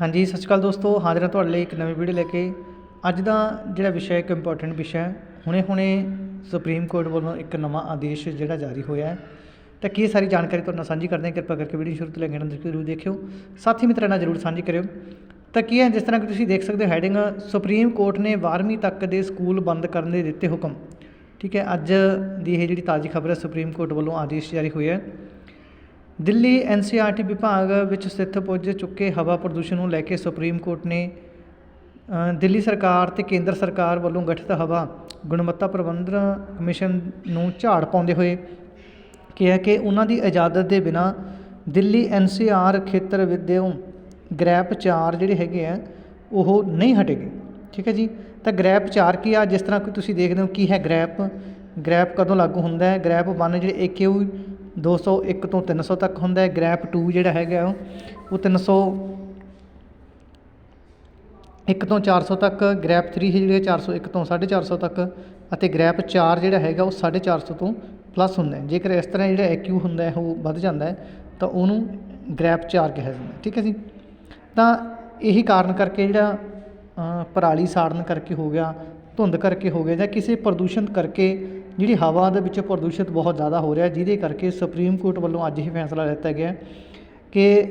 ਹਾਂਜੀ, ਸਤਿ ਸ਼੍ਰੀ ਅਕਾਲ ਦੋਸਤੋ। ਹਾਜ਼ਰ ਹਾਂ ਤੁਹਾਡੇ ਲਈ ਇੱਕ ਨਵੀਂ ਵੀਡੀਓ ਲੈ ਕੇ। ਅੱਜ ਦਾ ਜਿਹੜਾ ਵਿਸ਼ਾ ਹੈ, ਇੱਕ ਇੰਪੋਰਟੈਂਟ ਵਿਸ਼ਾ ਹੈ। ਹੁਣੇ ਹੁਣੇ ਸੁਪਰੀਮ ਕੋਰਟ ਵੱਲੋਂ ਇੱਕ ਨਵਾਂ ਆਦੇਸ਼ ਜਿਹੜਾ ਜਾਰੀ ਹੋਇਆ ਹੈ। ਤਾਂ ਕੀ ਸਾਰੀ ਜਾਣਕਾਰੀ ਤੁਹਾਡੇ ਨਾਲ ਸਾਂਝੀ ਕਰਦੇ ਹਾਂ? ਕਿਰਪਾ ਕਰਕੇ ਵੀਡੀਓ ਸ਼ੁਰੂ ਤੋਂ ਲੈ ਕੇ ਅੰਤ ਤੱਕ ਜ਼ਰੂਰ ਦੇਖਿਓ। ਸਾਥੀ ਮਿੱਤਰਾਂ ਨਾਲ ਜ਼ਰੂਰ ਸਾਂਝੀ ਕਰਿਓ। ਤਾਂ ਕੀ ਹੈ? ਜਿਸ ਤਰ੍ਹਾਂ ਕਿ ਤੁਸੀਂ ਦੇਖ ਸਕਦੇ ਹੋ ਹੈਡਿੰਗ ਸੁਪਰੀਮ ਕੋਰਟ ਨੇ 12ਵੀਂ ਤੱਕ ਦੇ ਸਕੂਲ ਬੰਦ ਕਰਨ ਦੇ ਦਿੱਤੇ ਹੁਕਮ। ਠੀਕ ਹੈ, ਅੱਜ ਦੀ ਇਹ ਜਿਹੜੀ ਤਾਜ਼ੀ ਖਬਰ ਹੈ ਸੁਪਰੀਮ ਕੋਰਟ ਵੱਲੋਂ ਆਦੇਸ਼ ਜਾਰੀ ਹੋਇਆ ਹੈ। ਦਿੱਲੀ ਐਨਸੀਆਰਟੀ ਵਿਭਾਗ ਵਿੱਚ ਸਥਿਤ ਪੁੱਜ ਚੁੱਕੇ ਹਵਾ ਪ੍ਰਦੂਸ਼ਣ ਨੂੰ ਲੈ ਕੇ ਸੁਪਰੀਮ ਕੋਰਟ ਨੇ ਦਿੱਲੀ ਸਰਕਾਰ ਤੇ ਕੇਂਦਰ ਸਰਕਾਰ ਵੱਲੋਂ ਗਠਿਤ ਹਵਾ ਗੁਣਵੱਤਾ ਪ੍ਰਬੰਧਨ ਕਮਿਸ਼ਨ ਨੂੰ ਝਾੜ ਪਾਉਂਦੇ ਹੋਏ ਕਿਹਾ ਕਿ ਉਹਨਾਂ ਦੀ ਇਜਾਜ਼ਤ ਦੇ ਬਿਨਾ ਦਿੱਲੀ ਐਨਸੀਆਰ ਖੇਤਰ ਵਿਦਿਓ ਗ੍ਰੈਪ 4 ਜਿਹੜੇ ਹੈਗੇ ਆ, ਉਹ ਨਹੀਂ ਹਟੇਗੇ। ਠੀਕ ਹੈ ਜੀ? ਤਾਂ ਗ੍ਰੈਪ 4 ਕੀ ਆ? ਜਿਸ ਤਰ੍ਹਾਂ ਕਿ ਤੁਸੀਂ ਦੇਖਦੇ ਹੋ ਕੀ ਹੈ ਗ੍ਰੈਪ ਗ੍ਰੈਪ ਕਦੋਂ ਲਾਗੂ ਹੁੰਦਾ ਹੈ? ਗ੍ਰੈਪ 1 ਜਿਹੜੇ AQ 201 ਤੋਂ 300 ਤੱਕ ਹੁੰਦਾ ਹੈ। ਗ੍ਰੈਪ 2 ਜਿਹੜਾ ਹੈਗਾ ਉਹ- ਉਹ 300 1 ਤੋਂ 400 ਤੱਕ, ਗ੍ਰੈਪ 3 ਹੈ ਜਿਹੜੇ 401 ਤੋਂ 450 ਤੱਕ ਅਤੇ ਗ੍ਰੈਪ 4 ਜਿਹੜਾ ਹੈਗਾ ਉਹ 450 ਤੋਂ ਪਲੱਸ ਹੁੰਦਾ ਹੈ। ਜੇਕਰ ਇਸ ਤਰ੍ਹਾਂ ਜਿਹੜਾ EQ ਹੁੰਦਾ ਹੈ, ਉਹ ਵੱਧ ਜਾਂਦਾ ਹੈ, ਤਾਂ ਉਹਨੂੰ ਗ੍ਰੈਪ 4 ਕਿਹਾ ਜਾਂਦਾ ਠੀਕ ਹੈ ਜੀ? ਤਾਂ ਇਹੀ ਕਾਰਨ ਕਰਕੇ ਜਿਹੜਾ ਪਰਾਲੀ ਸਾੜਨ ਕਰਕੇ ਹੋ ਗਿਆ, ਧੁੰਦ ਕਰਕੇ ਹੋ ਗਿਆ ਜਾਂ ਕਿਸੇ ਪ੍ਰਦੂਸ਼ਣ ਕਰਕੇ ਜਿਹੜੀ ਹਵਾ ਦੇ ਵਿੱਚ ਪ੍ਰਦੂਸ਼ਿਤ ਬਹੁਤ ਜ਼ਿਆਦਾ ਹੋ ਰਿਹਾ ਜਿਹਦੇ ਕਰਕੇ ਸੁਪਰੀਮ ਕੋਰਟ ਵੱਲੋਂ ਅੱਜ ਹੀ ਫੈਸਲਾ ਲਿੱਤਾ ਗਿਆ ਕਿ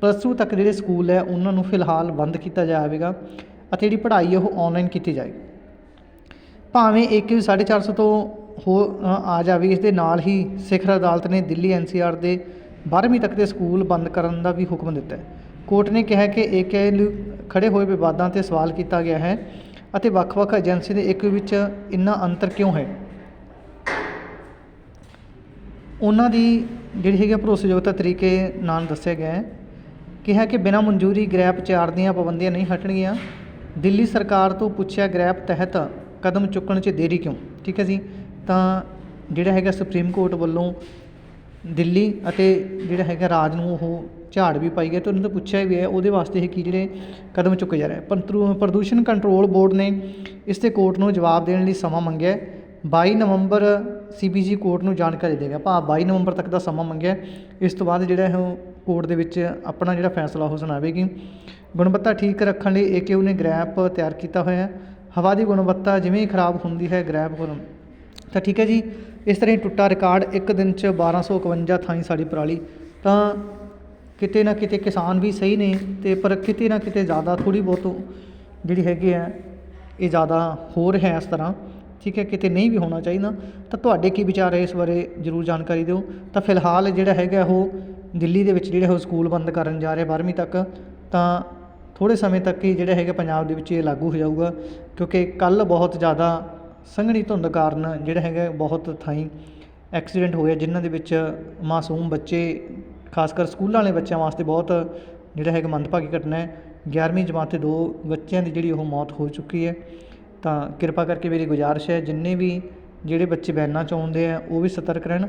ਪਲੱਸ 2 ਤੱਕ ਜਿਹੜੇ ਸਕੂਲ ਹੈ, ਉਹਨਾਂ ਨੂੰ ਫਿਲਹਾਲ ਬੰਦ ਕੀਤਾ ਜਾਵੇਗਾ ਅਤੇ ਜਿਹੜੀ ਪੜ੍ਹਾਈ ਹੈ, ਉਹ ਆਨਲਾਈਨ ਕੀਤੀ ਜਾਏਗੀ ਭਾਵੇਂ ਇੱਕ 450 ਤੋਂ ਹੋ ਆ ਜਾਵੇ, ਇਸ ਦੇ ਨਾਲ ਹੀ ਸਿਖਰ ਅਦਾਲਤ ਨੇ ਦਿੱਲੀ ਐਨਸੀਆਰ ਦੇ 12ਵੀਂ ਤੱਕ ਦੇ ਸਕੂਲ ਬੰਦ ਕਰਨ ਦਾ ਵੀ ਹੁਕਮ ਦਿੱਤਾ ਹੈ। ਕੋਰਟ ਨੇ ਕਿਹਾ ਕਿ ਏਕੇ ਲਈ ਖੜੇ ਹੋਏ ਵਿਵਾਦਾਂ ਤੇ ਸਵਾਲ ਕੀਤਾ ਗਿਆ ਹੈ ਅਤੇ ਵੱਖ-ਵੱਖ ਏਜੰਸੀ ਦੇ ਇੱਕ ਵਿੱਚ ਇੰਨਾ ਅੰਤਰ ਕਿਉਂ ਹੈ? ਉਹਨਾਂ ਦੀ ਜਿਹੜੀ ਹੈਗੀ ਆ ਭਰੋਸੇਯੋਗਤਾ ਤਰੀਕੇ ਨਾਲ ਦੱਸਿਆ ਗਿਆ ਹੈ ਕਿਹਾ ਕਿ ਬਿਨਾਂ ਮਨਜ਼ੂਰੀ ਗ੍ਰੈਪ 4 ਦੀਆਂ ਪਾਬੰਦੀਆਂ ਨਹੀਂ ਹਟਣਗੀਆਂ। ਦਿੱਲੀ ਸਰਕਾਰ ਤੋਂ ਪੁੱਛਿਆ ਗ੍ਰੈਪ ਤਹਿਤ ਕਦਮ ਚੁੱਕਣ 'ਚ ਦੇਰੀ ਕਿਉਂ? ਠੀਕ ਹੈ ਜੀ? ਤਾਂ ਜਿਹੜਾ ਹੈਗਾ ਸੁਪਰੀਮ ਕੋਰਟ ਵੱਲੋਂ ਦਿੱਲੀ ਅਤੇ ਜਿਹੜਾ ਹੈਗਾ ਰਾਜ ਨੂੰ ਉਹ ਝਾੜ ਵੀ ਪਾਈ ਗਿਆ ਤੇ ਉਹਨਾਂ ਤੋਂ ਪੁੱਛਿਆ ਵੀ ਹੈ, ਉਹਦੇ ਵਾਸਤੇ ਇਹ ਕੀ ਜਿਹੜੇ ਕਦਮ ਚੁੱਕੇ ਜਾ ਰਹੇ ਹੈ। ਪ੍ਰਦੂਸ਼ਣ ਕੰਟਰੋਲ ਬੋਰਡ ਨੇ ਇਸ ਤੇ ਕੋਰਟ ਨੂੰ ਜਵਾਬ ਦੇਣ ਲਈ ਸਮਾਂ ਮੰਗਿਆ ਹੈ। 22 ਨਵੰਬਰ ਸੀਬੀਜੀ ਕੋਰਟ ਨੂੰ ਜਾਣਕਾਰੀ ਦੇਗਾ ਭਾਵ ਬਾਈ ਨਵੰਬਰ ਤੱਕ ਦਾ ਸਮਾਂ ਮੰਗਿਆ। ਇਸ ਤੋਂ ਬਾਅਦ ਜਿਹੜਾ ਹੈ ਉਹ ਕੋਰਟ ਦੇ ਵਿੱਚ ਆਪਣਾ ਜਿਹੜਾ ਫੈਸਲਾ ਉਹ ਸੁਣਾਵੇਗੀ। ਗੁਣਵੱਤਾ ਠੀਕ ਰੱਖਣ ਲਈ ਏਕਯੂ ਨੇ ਗ੍ਰੈਪ ਤਿਆਰ ਕੀਤਾ ਹੋਇਆ ਹੈ। ਹਵਾ ਦੀ ਗੁਣਵੱਤਾ ਜਿਵੇਂ ਹੀ ਖਰਾਬ ਹੁੰਦੀ ਹੈ, ਗ੍ਰੈਪ ਹੋਰ। ਤਾਂ ਠੀਕ ਹੈ ਜੀ। ਇਸ ਤਰ੍ਹਾਂ ਹੀ ਟੁੱਟਾ ਰਿਕਾਰਡ ਇੱਕ ਦਿਨ 'ਚ 1251 ਥਾਈਂ ਸਾਡੀ ਪਰਾਲੀ। ਤਾਂ ਕਿਤੇ ਨਾ ਕਿਤੇ ਕਿਸਾਨ ਵੀ ਸਹੀ ਨੇ ਤੇ ਪਰ ਕਿਤੇ ਨਾ ਕਿਤੇ ਜ਼ਿਆਦਾ ਥੋੜੀ ਬਹੁਤ ਜਿਹੜੀ ਹੈਗੀ ਹੈ, ਇਹ ਜ਼ਿਆਦਾ ਹੋ ਰਿਹਾ ਇਸ ਤਰ੍ਹਾਂ। ਠੀਕ ਹੈ ਕਿਤੇ ਨਹੀਂ ਵੀ ਹੋਣਾ ਚਾਹੀਦਾ ਤਾਂ ਤੁਹਾਡੇ ਕੀ ਵਿਚਾਰ ਹੈ ਇਸ ਬਾਰੇ ਜਰੂਰ ਜਾਣਕਾਰੀ ਦਿਓ। ਤਾਂ ਫਿਲਹਾਲ ਜਿਹੜਾ ਹੈਗਾ ਉਹ ਦਿੱਲੀ ਦੇ ਵਿੱਚ ਜਿਹੜੇ ਉਹ ਸਕੂਲ ਬੰਦ ਕਰਨ ਜਾ ਰਹੇ 12ਵੀਂ ਤੱਕ ਤਾਂ ਥੋੜੇ ਸਮੇਂ ਤੱਕ ਹੀ ਜਿਹੜਾ ਹੈਗਾ ਪੰਜਾਬ ਦੇ ਵਿੱਚ ਇਹ ਲਾਗੂ ਹੋ ਜਾਊਗਾ ਕਿਉਂਕਿ ਕੱਲ ਬਹੁਤ ਜ਼ਿਆਦਾ ਸੰਘਣੀ ਧੁੰਦ ਕਾਰਨ ਜਿਹੜਾ ਹੈਗਾ ਬਹੁਤ ਥਾਈਂ ਐਕਸੀਡੈਂਟ ਹੋਇਆ ਆ, ਜਿਨ੍ਹਾਂ ਦੇ ਵਿੱਚ ਮਾਸੂਮ ਬੱਚੇ ਖਾਸ ਕਰ ਸਕੂਲਾਂ ਵਾਲੇ ਬੱਚਿਆਂ ਵਾਸਤੇ ਬਹੁਤ ਜਿਹੜਾ ਹੈਗਾ ਮੰਦਭਾਗੀ ਘਟਨਾ ਹੈ। 11ਵੀਂ ਜਮਾਤ ਦੇ ਦੋ ਬੱਚਿਆਂ ਦੀ ਜਿਹੜੀ ਉਹ ਮੌਤ ਹੋ ਚੁੱਕੀ ਹੈ। ਤਾਂ ਕਿਰਪਾ ਕਰਕੇ ਮੇਰੀ ਗੁਜ਼ਾਰਿਸ਼ ਹੈ, ਜਿੰਨੇ ਵੀ ਜਿਹੜੇ ਬੱਚੇ ਵੈਨਾਂ 'ਚ ਆਉਂਦੇ ਆ, ਉਹ ਵੀ ਸਤਰਕ ਰਹਿਣ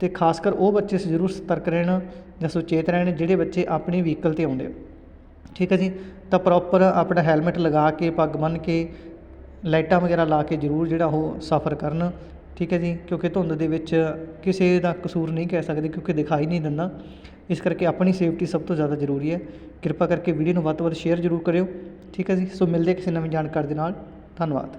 ਤੇ ਖਾਸ ਕਰ ਉਹ ਬੱਚੇ ਜ਼ਰੂਰ ਸਤਰਕ ਰਹਿਣ ਜਾਂ ਸੁਚੇਤ ਰਹਿਣ, ਜਿਹੜੇ ਬੱਚੇ ਆਪਣੀ ਵਹੀਕਲ ਤੇ ਆਉਂਦੇ ਠੀਕ ਹੈ ਜੀ? ਤਾਂ ਪ੍ਰੋਪਰ ਆਪਣਾ ਹੈਲਮਟ ਲਗਾ ਕੇ, ਪੱਗ ਬੰਨ੍ਹ ਕੇ, ਲਾਈਟਾਂ ਵਗੈਰਾ ਲਾ ਕੇ ਜ਼ਰੂਰ ਜਿਹੜਾ ਉਹ ਸਫ਼ਰ ਕਰਨ। ਠੀਕ ਹੈ ਜੀ? ਕਿਉਂਕਿ ਧੁੰਦ ਦੇ ਵਿੱਚ ਕਿਸੇ ਦਾ ਕਸੂਰ ਨਹੀਂ ਕਹਿ ਸਕਦੇ, ਕਿਉਂਕਿ ਦਿਖਾਈ ਨਹੀਂ ਦਿੰਦਾ। ਇਸ ਕਰਕੇ ਆਪਣੀ ਸੇਫਟੀ ਸਭ ਤੋਂ ਜ਼ਿਆਦਾ ਜ਼ਰੂਰੀ ਹੈ। ਕਿਰਪਾ ਕਰਕੇ ਵੀਡੀਓ ਨੂੰ ਵੱਧ ਤੋਂ ਵੱਧ ਸ਼ੇਅਰ ਜ਼ਰੂਰ ਕਰਿਓ। ਠੀਕ ਹੈ ਜੀ? ਸੋ ਮਿਲਦੇ ਕਿਸੇ ਨਵੀਂ ਜਾਣਕਾਰੀ ਦੇ ਨਾਲ। ਧੰਨਵਾਦ।